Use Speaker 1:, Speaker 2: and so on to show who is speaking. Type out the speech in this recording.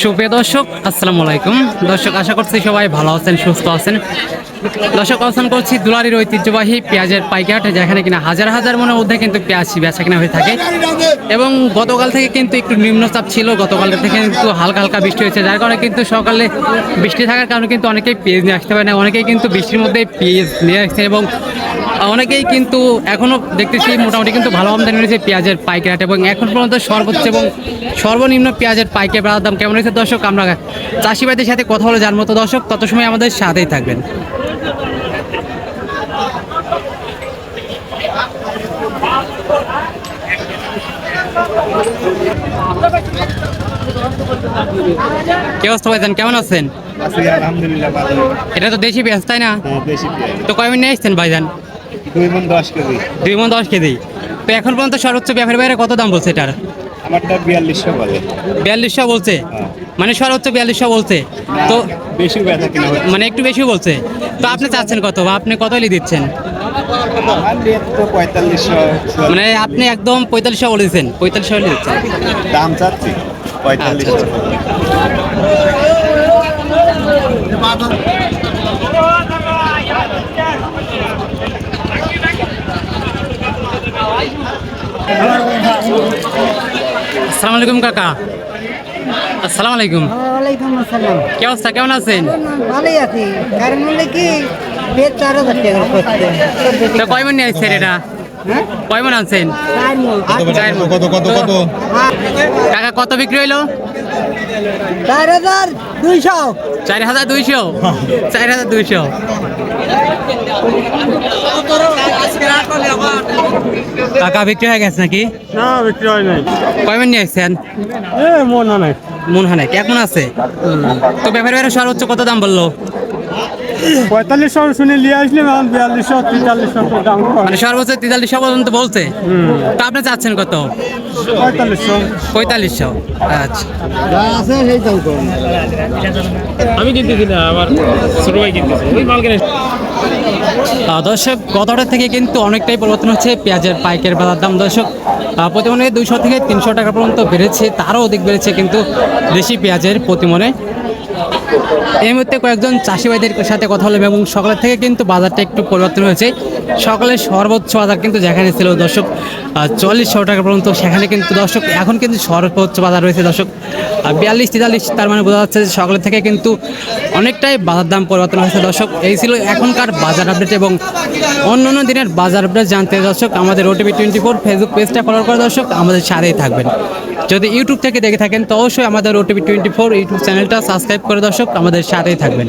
Speaker 1: সুপ্রিয় দর্শক, আসসালামু আলাইকুম। দর্শক, আশা করছি সবাই ভালো আছেন, সুস্থ আছেন। দর্শক, অবস্থান করছি দুলারির ঐতিহ্যবাহী পেঁয়াজের পাইকাট, যেখানে কিনা হাজার হাজার মনের মধ্যে কিন্তু পেঁয়াজ বেচা কিনা হয়ে থাকে। এবং গতকাল থেকে কিন্তু একটু নিম্নচাপ ছিল, গতকাল থেকে কিন্তু হালকা হালকা বৃষ্টি হয়েছে, যার কারণে কিন্তু সকালে বৃষ্টি থাকার কারণে কিন্তু অনেকেই পেঁয়াজ নিয়ে আসতে পারে না, অনেকেই কিন্তু বৃষ্টির মধ্যে পেঁয়াজ নিয়ে আসছে এবং অনেকেই কিন্তু এখনও দেখতেছি মোটামুটি কিন্তু ভালো আমদানি রয়েছে পেঁয়াজের পাইকারি হাট এবং এখন পর্যন্ত সর্বোচ্চ এবং সর্বনিম্ন পেঁয়াজের পাইকারি বাজার দাম কেমন হয়েছে দর্শক আমরা চাষিবাদের সাথে কথা বলে জানব। তো দর্শক তত সময় আমাদের সাথেই থাকবেন। কি অবস্থা ভাইজান? কেমন আছেন? এটা তো দেশি পেঁয়াজ তাই না?
Speaker 2: হ্যাঁ
Speaker 1: তো কয় নিয়ে আসছেন ভাইজান?
Speaker 2: দুই মন দশ কেজি।
Speaker 1: দুই মন দশ কেজি। তো এখন পর্যন্ত সর্বোচ্চ ব্যাপারে বাইরে কত দাম বলছে এটার?
Speaker 2: আমারটা বিয়াল্লিশশো বলে।
Speaker 1: বিয়াল্লিশশো বলছে?
Speaker 2: হ্যাঁ।
Speaker 1: মানে সর্বোচ্চ বিয়াল্লিশশো বলছে। তো
Speaker 2: বেশি
Speaker 1: মানে একটু বেশি বলছে। তো আপনি চাচ্ছেন কত বা আপনি কত দিচ্ছেন?
Speaker 2: পঁয়তাল্লিশশো
Speaker 1: মানে আপনি একদম পঁয়তাল্লিশশো বলে দিচ্ছেন। পঁয়তাল্লিশশো হলে দিচ্ছেন।
Speaker 2: দাম চাচ্ছি পঁয়তাল্লিশশো।
Speaker 1: আসসালামু আলাইকুম কাকা। আসসালামু আলাইকুম।
Speaker 3: ওয়ালাইকুম আসসালাম।
Speaker 1: কি অবস্থা? কেমন আছেন?
Speaker 3: ভালোই আছি। কারণ হলে কি পেট চার হাজার টাকা করতে
Speaker 1: তো কয় মন নিয়ে এটা?
Speaker 3: হ্যাঁ?
Speaker 1: কয় মন আনছেন।
Speaker 2: কত কত কত?
Speaker 1: কাকা কত বিক্রি হইল?
Speaker 3: চার হাজার দুইশো।
Speaker 1: চার হাজার দুইশো। চার হাজার দুইশো। কাকা বিক্রি হয়ে গেছে নাকি?
Speaker 2: না বিক্রি হয় নাই।
Speaker 1: কয় মন নিয়ে আসছেন?
Speaker 2: এ মন হয়
Speaker 1: মন হয় না কেমন আছে? তো ব্যাপারে বাইরে সর্বোচ্চ কত দাম বলল?
Speaker 2: পঁয়তাল্লিশশো শুনে নিয়ে আসলাম এখন বিয়াল্লিশশো তেতাল্লিশশো দাম
Speaker 1: মানে সর্বোচ্চ তেতাল্লিশশো পর্যন্ত বলছে। তো আপনি চাচ্ছেন কত?
Speaker 2: পঁয়তাল্লিশশো।
Speaker 1: পঁয়তাল্লিশশো আচ্ছা।
Speaker 3: আছে সেই দাম করুন
Speaker 4: আমি কিনতেছি না আমার ছোট ভাই কিনতেছে।
Speaker 1: দর্শক গতটা থেকে কিন্তু অনেকটাই পরিবর্তন হচ্ছে পেঁয়াজের পাইকের বাজার দাম। দর্শক প্রতিমনে দুইশো থেকে তিনশো টাকা পর্যন্ত বেড়েছে, তারও অধিক বেড়েছে কিন্তু দেশি পেঁয়াজের প্রতিমনে। এই মুহূর্তে কয়েকজন চাষি ভাইদের সাথে কথা হলো এবং সকালের থেকে কিন্তু বাজারটা একটু পরিবর্তন হয়েছে। সকালে সর্বোচ্চ বাজার কিন্তু যেখানে ছিল, দর্শক চল্লিশশো টাকা পর্যন্ত সেখানে কিন্তু, দর্শক, এখন কিন্তু সর্বোচ্চ বাজার রয়েছে, দর্শক বিয়াল্লিশ, তেতাল্লিশ, তার মানে বোঝা যাচ্ছে যে সকালের থেকে কিন্তু অনেকটাই বাজার দাম পরিবর্তন হয়েছে, দর্শক। এই ছিল এখনকার বাজার আপডেট এবং অন্য অন্য দিনের বাজার আপডেট জানতে, দর্শক, আমাদের ওটিভি টোয়েন্টি ফোর ফেসবুক পেজটা ফলো করে, দর্শক, আমাদের সাথেই থাকবেন। যদি ইউটিউব থেকে দেখে থাকেন, তো অবশ্যই আমাদের ওটিভি টোয়েন্টি ফোর ইউটিউব চ্যানেলটা সাবস্ক্রাইব করে দর্শক আমাদের সাথেই থাকবেন।